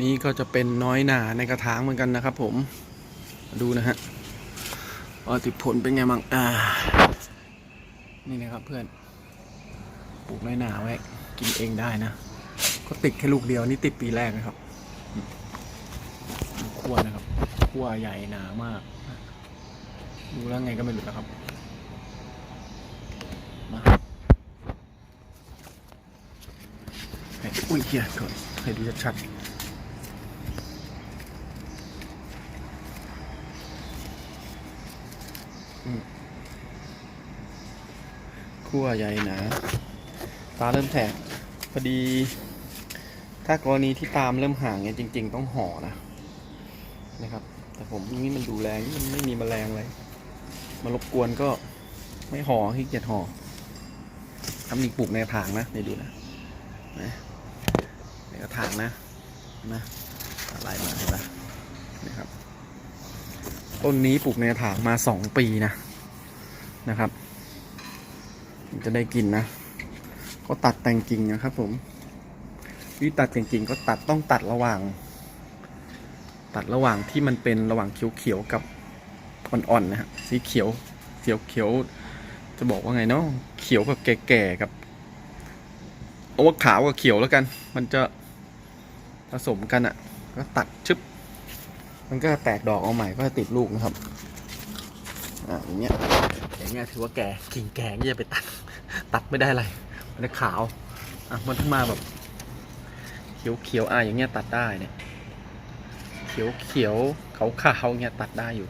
นี่ก็จะเป็นน้อยหนาในกระถางเหมือนกันนะครับผมดูนะฮะว่าติดผลเป็นไงบ้างอ่า นี่นะครับเพื่อนปลูกน้อยหนาไว้ กินเองได้นะ ก็ติดแค่ลูกเดียวนี่ติดปีแรกนะครับขั้วนะครับขั้วใหญ่หนามาก ดูแล้วไงก็ไม่รู้นะครับมาให้อุ้ยเฮียถอยให้ดูชัดๆ ขั้วใหญ่หนาตาเริ่มแตกพอดี ถ้ากรณีที่ตามเริ่มห่างเนี่ยจริง ๆ ต้องห่อนะนะครับ แต่ผมนี่มันดูแลมันไม่มีแมลงอะไรมารบกวนก็ไม่ห่อขี้เกียจห่อทำนี่ปลูกในกระถางนะเดี๋ยวดูนะนะในกระถางนะนะอะไรมาเห็นปะนะครับ ต้นนี้ปลูกในถางมาสองปีนะนะครับ จะได้กินนะ ก็ตัดแต่งกิ่งนะครับ ผมวิธีตัดแต่งกิ่งก็ตัดต้องตัดระหว่าง ตัดระหว่างที่มันเป็นระหว่างเขียวๆกับอ่อนๆนะฮะสีเขียวเขียวเขียวจะบอกว่าไงเนาะเขียวกับแก่ๆกับเอาว่าขาวกับเขียวแล้วกัน มันจะผสมกันอะ่ะ ก็ตัดชึบ มันก็แตกดอกออกใหม่ก็จะติดลูกนะครับ อ่าอย่างเงี้ย อย่างเงี้ยถือว่าแก่กิ่งแก่ก็จะไปตัด ตัดไม่ได้อะไร มันจะขาว อะมันถึงมาแบบ เขียวเขียวอะอย่างเงี้ยตัดได้เนี่ย เขียวเขียวขาวขาวเงี้ยตัดได้อยู่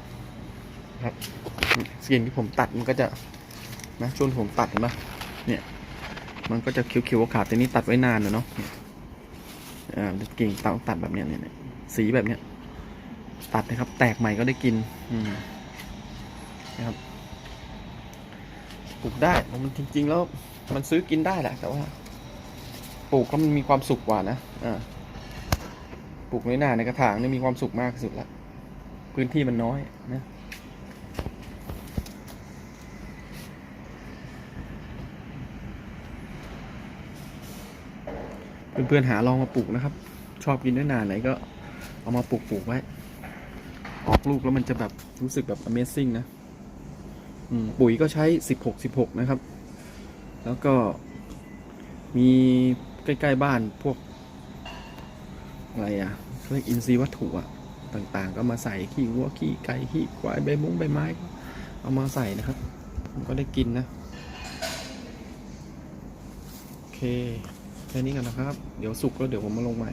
ครับสิ่งที่ผมตัดมันก็จะนะช่วงผมตัดเห็นปะเนี่ย มันก็จะเขียวเขียวๆขาวแต่นี่ตัดไว้นานแล้วเนาะอ่ากิ่งเตาตัดแบบเนี้ยเนี่ยสีแบบเนี้ย ตัดนะครับ แตกใหม่ก็ได้กินนะครับปลูกได้มันจริง ๆ แล้วมันซื้อกินได้แหละ แต่ว่า ปลูกก็มันมีความสุขกว่านะอ่าปลูกน้อยหนาในกระถางนี่มีความสุขมากที่สุดละพื้นที่มันน้อยนะเพื่อนๆหาลองมาปลูกนะครับ ชอบกินน้อยหนาไหนก็เอามาปลูกปลูกไว้ ออกลูกแล้วมันจะแบบรู้สึกแบบ Amazing นะปุ๋ยก็ใช้สิบหกสิบหกนะครับ แล้วก็มีใกล้ ๆ บ้านพวก อะไรอะเรียกอินทรีย์วัตถุอะต่างๆ ก็มาใส่ขี้วัวขี้ไก่ขี้ควายใบมงใบไม้ก็เอามาใส่นะครับก็ได้กินนะ โอเค แค่นี้กันนะครับ เดี๋ยวสุกแล้วเดี๋ยวผมมาลงใหม่